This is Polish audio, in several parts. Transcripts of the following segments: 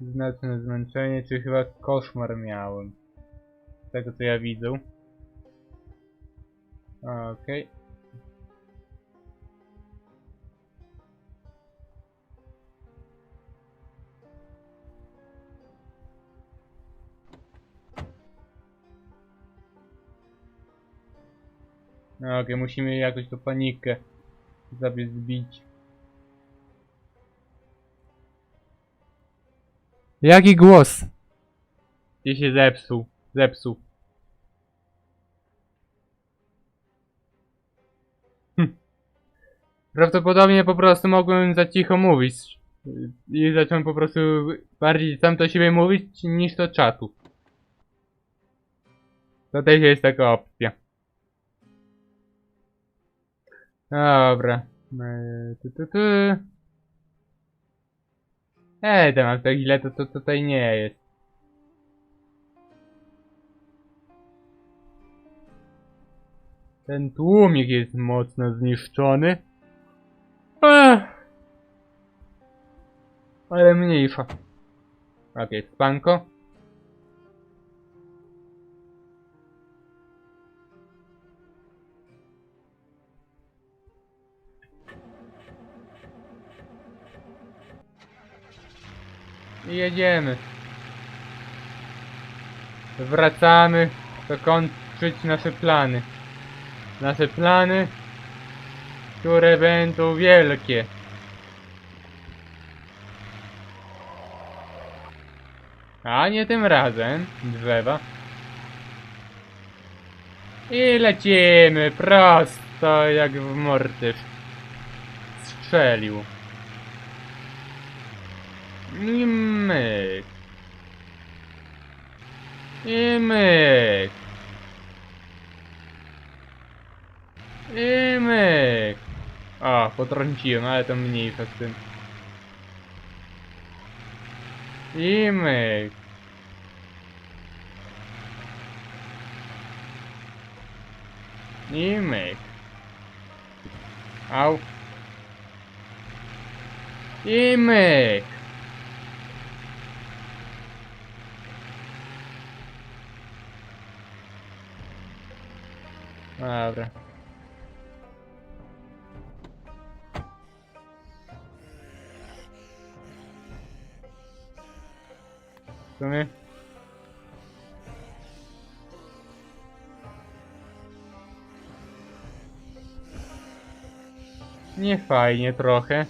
Znaczne zmęczenie, czy chyba koszmar miałem. Z tego co ja widzę. Okej. No, Okej, musimy jakoś tą panikę sobie zbić. Jaki głos? Gdzie się zepsuł? Zepsuł. Hm. Prawdopodobnie po prostu mogłem za cicho mówić. I zacząłem po prostu bardziej sam do siebie mówić niż do czatu. To też jest taka opcja. Dobra. Eee, tu, tu, tu. Ej, tam aż tak źle to, to tutaj nie jest. Ten tłumik jest mocno zniszczony. Ech. Ale mniejsza. Okej, spanko. I jedziemy. Wracamy dokończyć nasze plany. Nasze plany, które będą wielkie. A nie tym razem, drzewa. I lecimy prosto jak w mortysz. Strzelił. I myk. I myk. I myk. O, potrąciłem, ale to mniejsza z tym. I myk. I myk. Au. I Dobra. W sumie... Nie fajnie trochę.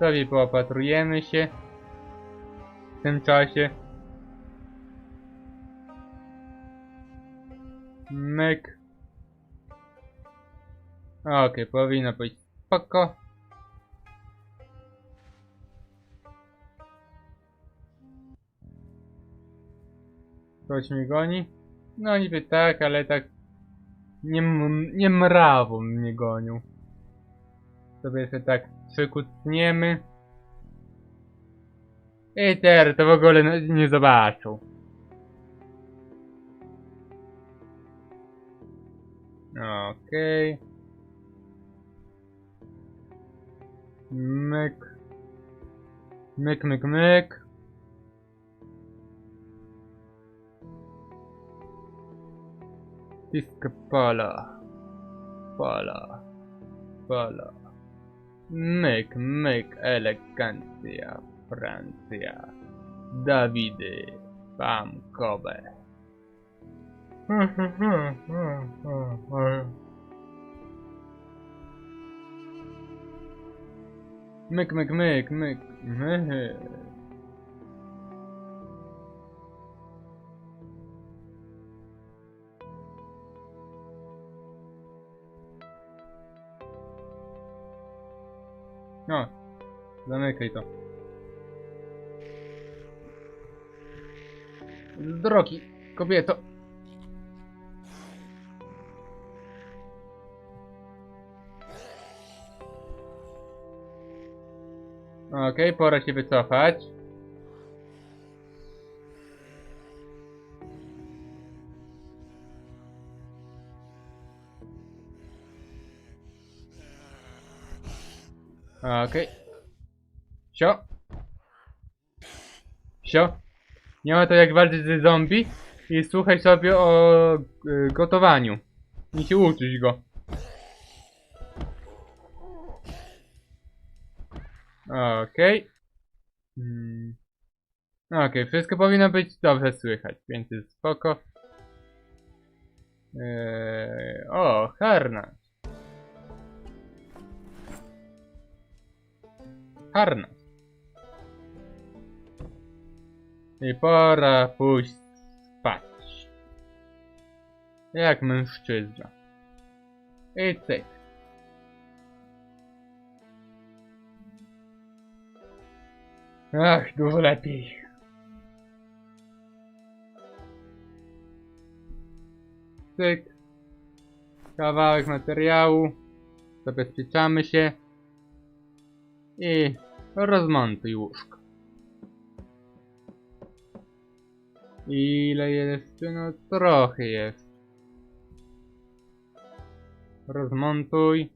Sobie poopatrujemy się w tym czasie. Myk. Okej, powinno być spoko. Ktoś mnie goni? No niby tak, ale tak nie, nie mrawą mnie gonią. Sobie się tak przykucniemy. I teraz to w ogóle n- nie zobaczą. Okej. Myk. Myk, myk, myk. Pisk pola. Pola. Pola. Myk, myk, elegancja, Francja. Dawidy, Pamkowe. Myk, myk, myk, myk, myk. No, zamykaj to. Drogi, kobieto. Okej, pora się wycofać. Okej. Sio. Sio. Nie ma to jak walczyć ze zombie i słuchaj sobie o y, gotowaniu. I się uczyć go. Okej. Mm. Okej, wszystko powinno być dobrze słychać, więc jest spoko. Eee, o, harnaś. Harnaś. I pora pójść spać. Jak mężczyzna. I cyk. Ach, dużo lepiej. Cyk. Kawałek materiału. Zabezpieczamy się. I rozmontuj łóżko. Ile jest? No trochę jest. Rozmontuj.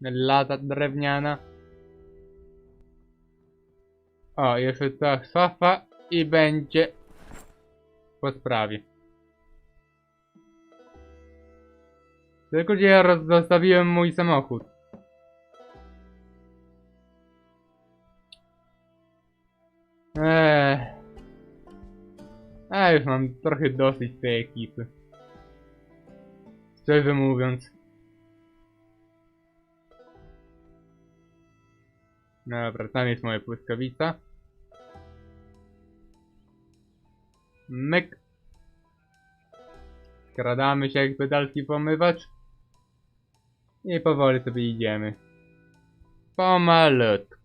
Lata drewniana. O, jeszcze ta sofa i będzie po sprawie. Tylko gdzie ja zostawiłem mój samochód. Eee. A już mam trochę dosyć tej ekipy. Szczerze mówiąc. Dobra, tam jest moja błyskawica. Myk. Skradamy się jak pedalski pomywacz. I powoli sobie idziemy. Pomalutku.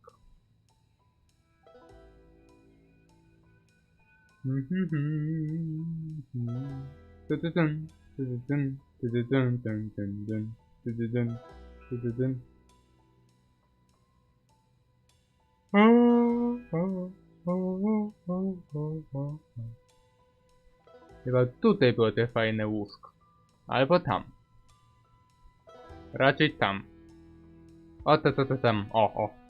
Chyba tutaj było te fajne łóżko. Albo tam. Raczej tam. O, to, to, to tam. O, o.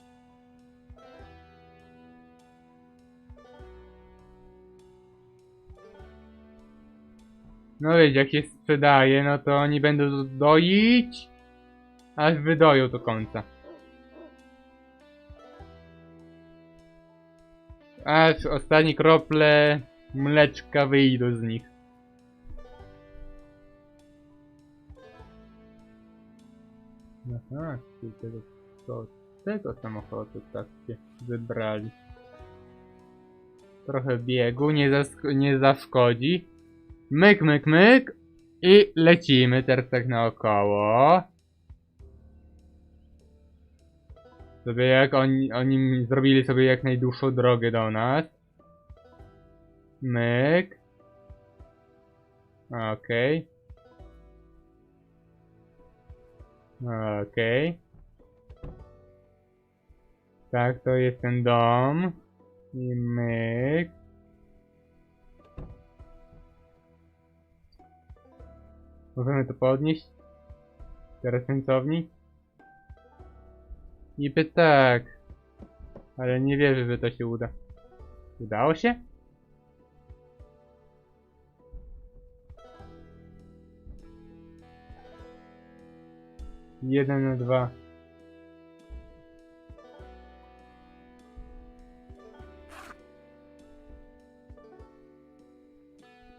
No wiecie, jak się sprzedaje, no to oni będą doić, aż wydoją do końca. Aż ostatnie krople mleczka wyjdą z nich. Aha, tego, to, tego samochodu tak się wybrali. Trochę biegu, nie, zask- nie zaszkodzi. Myk, myk, myk. I lecimy teraz tak naokoło. Sobie jak oni, oni zrobili sobie jak najdłuższą drogę do nas. Myk. Okej. Okej. Tak, to jest ten dom. I myk. Możemy to podnieść. Teraz sensowni. Niby tak. Ale nie wierzę, że to się uda. Udało się? Jeden na dwa.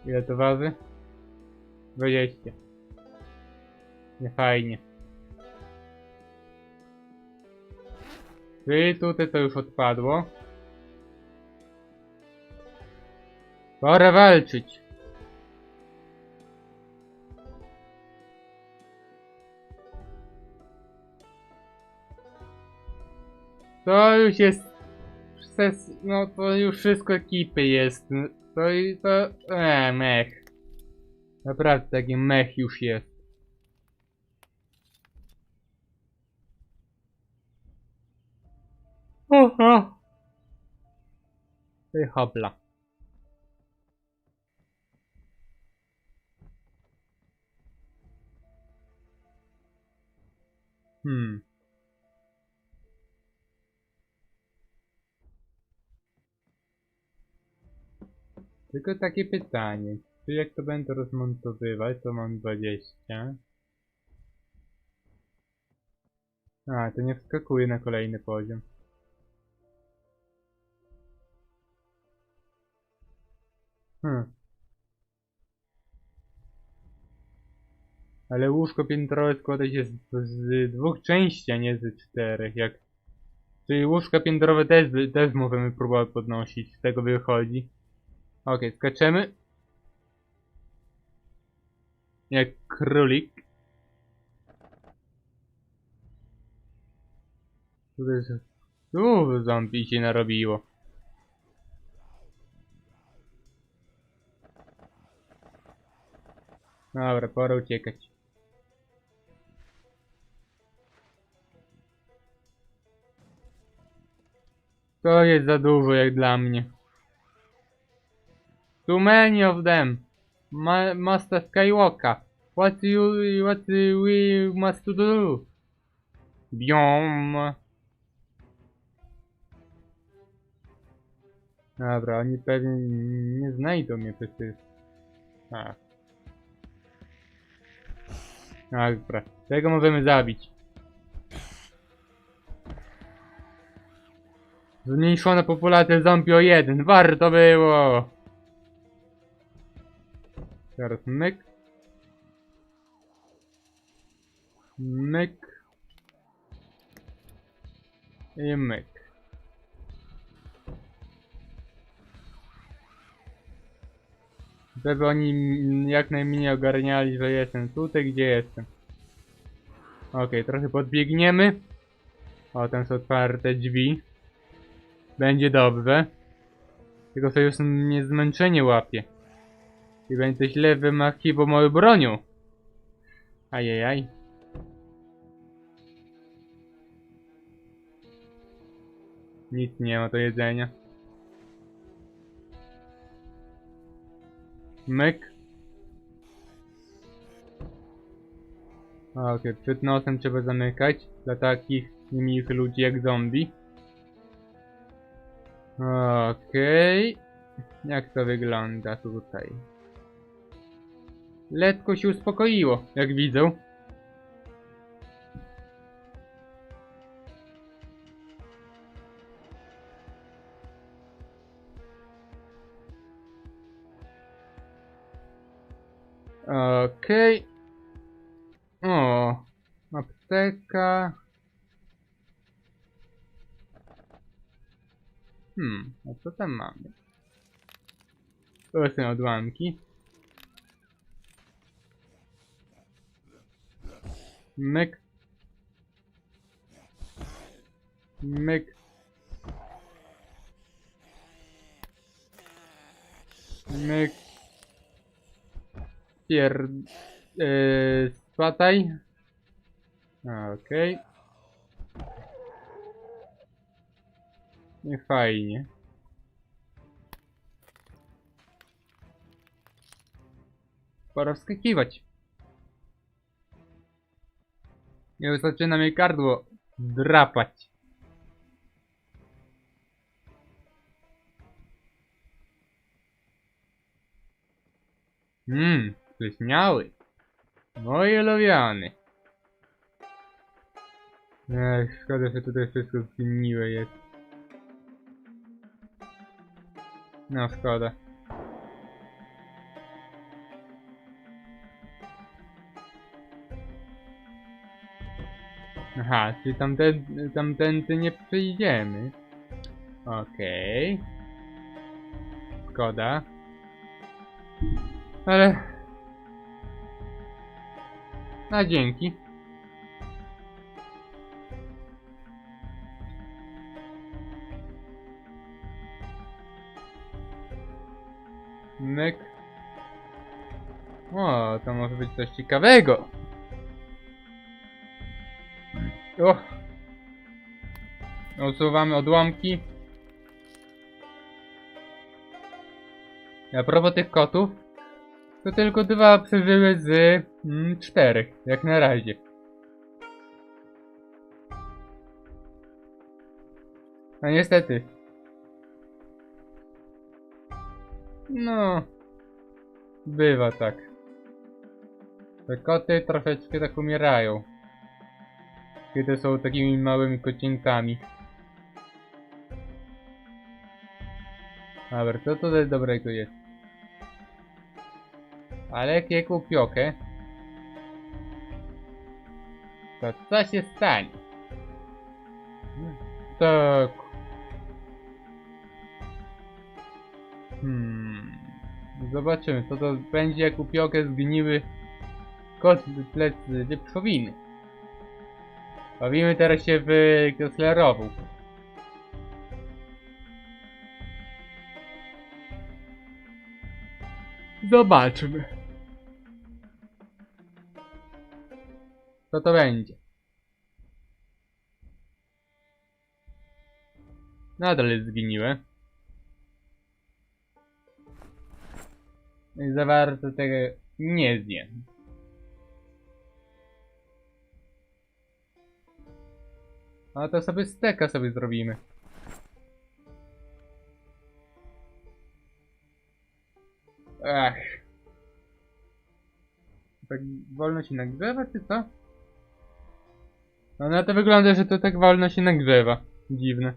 Ile to waży? 20. Nie fajnie. Czyli tutaj to już odpadło. Pora walczyć. To już jest... No to już wszystko ekipy jest. To i to... Eee, mech. Naprawdę taki mech już jest. Aha. I hobla. Hmm. Tylko takie pytanie. Czy jak to będę rozmontowywać, to mam 20. A, to nie wskakuje na kolejny poziom. Hmm. Ale łóżko piętrowe składa się z, z dwóch części, a nie z czterech, jak... Czyli łóżka piętrowe też, też możemy próbować podnosić, z tego wychodzi. Okej, skaczemy. Jak królik. Tutaj jest... Tu zombie się narobiło. Dobra, pora uciekać. To jest za dużo jak dla mnie. Too many of them. Ma Master Skywalker. What you what we must do? Biom. Dobra, oni pewnie nie znajdą mnie przecież. A. Dobra, tego możemy zabić. Zmniejszona populacja zombie o jeden, warto było! Teraz myk. Myk. I myk. Żeby oni jak najmniej ogarniali, że jestem tutaj, gdzie jestem. Okej, trochę podbiegniemy. O, tam są otwarte drzwi. Będzie dobrze. Tylko sobie już mnie zmęczenie łapie. I będzie źle wymachiwał moją bronią. Ajajaj. Nic nie ma do jedzenia. Myk. Okej, przed nosem trzeba zamykać. Dla takich niemiłych ludzi jak zombie. Okej. Jak to wygląda tutaj? Letko się uspokoiło, jak widzę. Okej. O, apteka. Hmm, a co tam mamy? To są odłamki. Myk. Myk. Myk. Pier... Yy, spataj. Okej. Nie fajnie. Pora wskakiwać. Już zaczyna mnie gardło drapać. Mmm, śmiały. Moje ulubiony. Ech, szkoda, że tutaj wszystko zgniłe jest. No, szkoda. Aha, czyli tamten, tamtędy nie przyjdziemy. Okej. Szkoda. Ale... Na dzięki. Myk. O, to może być coś ciekawego. O. Usuwamy odłamki. A propos tych kotów, to tylko dwa przeżyły z mm, czterech, jak na razie. No niestety. No. Bywa tak. Te koty troszeczkę tak umierają. Kiedy są takimi małymi kocinkami. Dobra, co tutaj dobrego jest? Ale jak je kupiokę, to co się stanie? Tak. Hmm. Zobaczymy, co to będzie, jak upiokę zgniły kotlet wieprzowiny. Bawimy teraz się w Kesslerową. Zobaczmy. Co to będzie? Nadal jest zgniłe. I zawarte tego nie zjem. A to sobie steka sobie zrobimy. Ach. Tak wolno się nagrzewa, czy co? No na to wygląda, że to tak wolno się nagrzewa. Dziwne.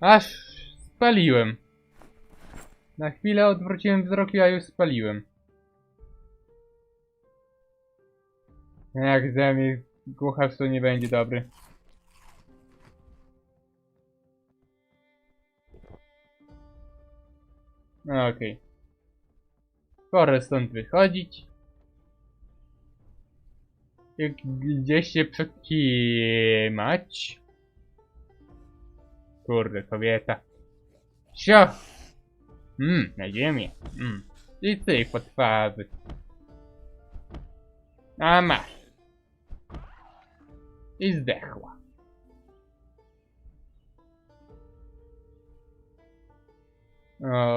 Aż spaliłem. Na chwilę odwróciłem wzrok, a już spaliłem. Jak ze mnie kucharstwo nie będzie dobry. No, Okej. Pora stąd wychodzić. Gdzieś się przekimać. Kurde, kobieta. Sio! Mmm, na ziemię. Mmm. I ty po twarzy. A masz. I zdechła.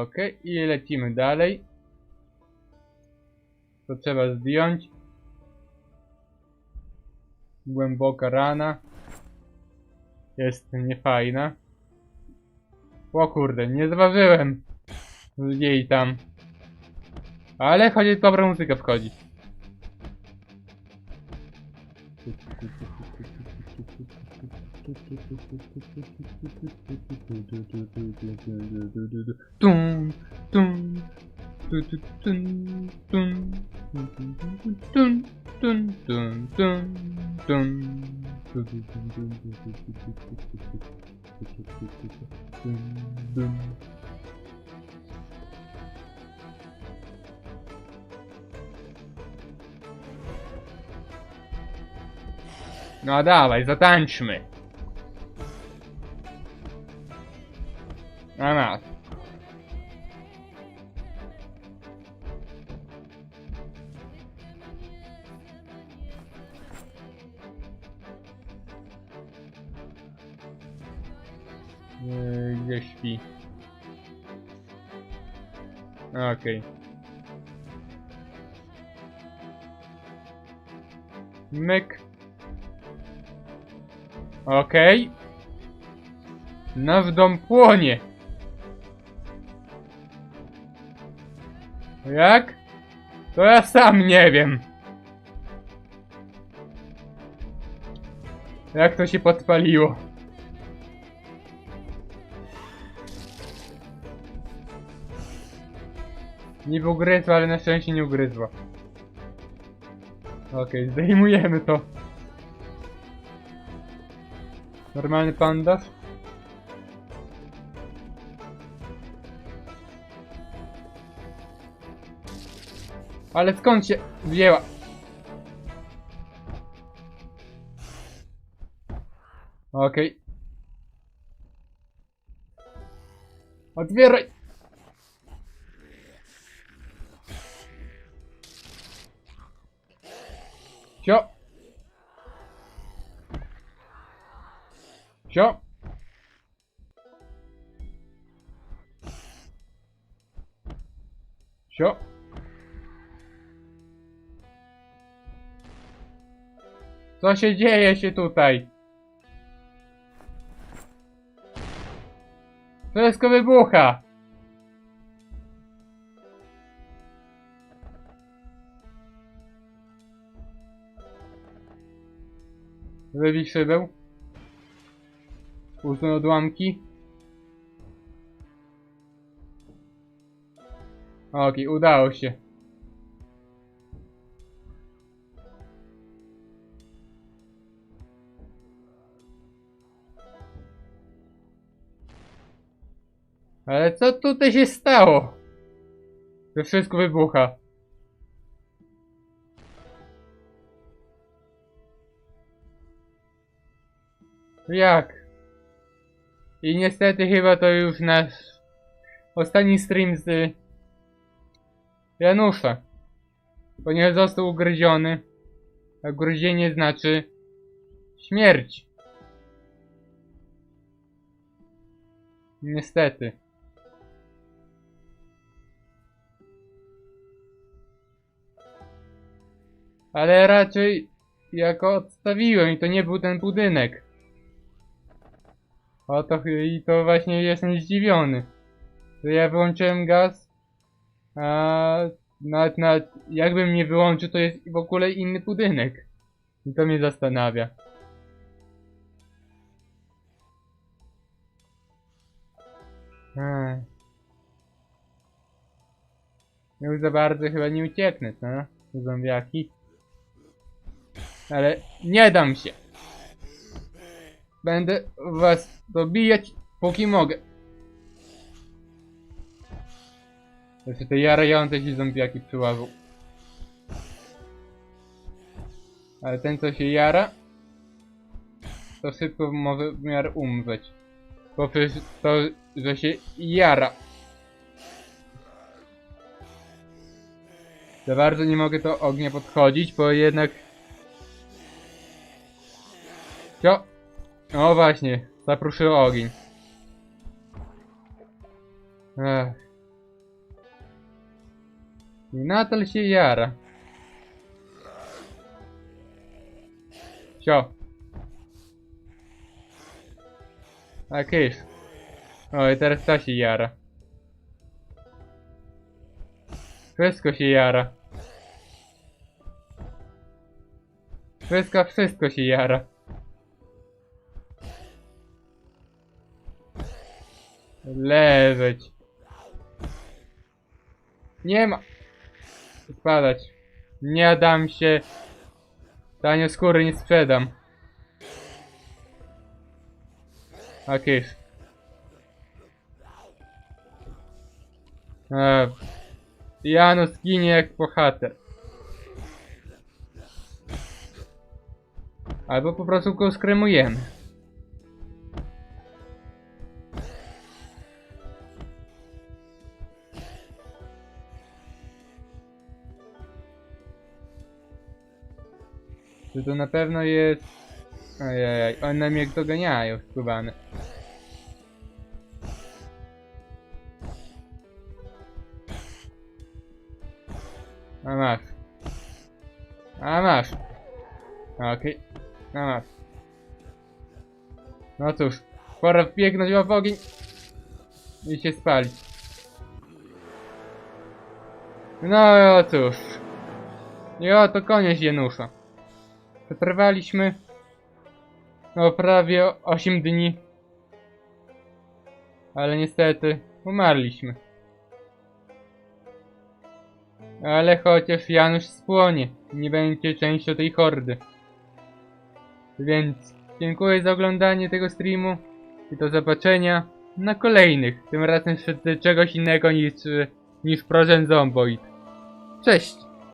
Okej, i lecimy dalej. To trzeba zdjąć. Głęboka rana. Jest niefajna. O kurde, nie zważyłem jej tam. Ale chodzi, dobra muzyka wchodzi. Tum, tum. No dawaj, zatańczmy. A nas. Yy, Gdzie śpi? Okej. Myk. Okej. Nasz dom płonie. Jak? To ja sam nie wiem. Jak to się podpaliło? Niby ugryzła, ale na szczęście nie ugryzła. Okej, zdejmujemy to. Normalny pandaż? Ale skąd się wzięła? Okej. Otwieraj! Sio! Sio! Sio. Co się dzieje się tutaj? Wszystko wybucha! Wybij szybę. Usuń odłamki. Okej, udało się. Ale co tutaj się stało? To wszystko wybucha. Jak? I niestety chyba to już nasz ostatni stream z Janusza. Ponieważ został ugryziony. A gryzienie znaczy śmierć. Niestety. Ale raczej jak odstawiłem i to nie był ten budynek. O to i to właśnie jestem zdziwiony. Że ja wyłączyłem gaz, a nawet, nawet jakbym nie wyłączył, to jest w ogóle inny budynek. I to mnie zastanawia. Ech. Już za bardzo chyba nie ucieknę, co? Zombiaki. Ale nie dam się. Będę was dobijać, póki mogę. Jeszcze te jarające się zombiaki przyłażą. Ale ten co się jara, to szybko może w miarę umrzeć. Poprzez to, że się jara. Za bardzo nie mogę do ognia podchodzić, bo jednak... Co? O właśnie, zapruszył ogień. Ech. I nadal się jara. Sio. Tak jest. O, i teraz ta się jara. Wszystko się jara. Wszystko, wszystko się jara. Leżeć. Nie ma. Spadać. Nie dam się. Tanio skóry nie sprzedam. Tak jest. Eee, Janus ginie jak bohater. Albo po prostu go skremujemy. Czy to na pewno jest... Ojej, one mnie doganiają, skubane. A masz. A masz. Okej. A masz. No cóż, pora wbiegnąć w ogień i się spalić. No cóż. I oto koniec Janusza. Przetrwaliśmy no prawie 8 dni. Ale niestety umarliśmy. Ale chociaż Janusz spłonie, nie będzie częścią tej hordy. Więc dziękuję za oglądanie tego streamu i do zobaczenia na kolejnych. Tym razem z czegoś innego niż, niż Prozen Zomboid. Cześć!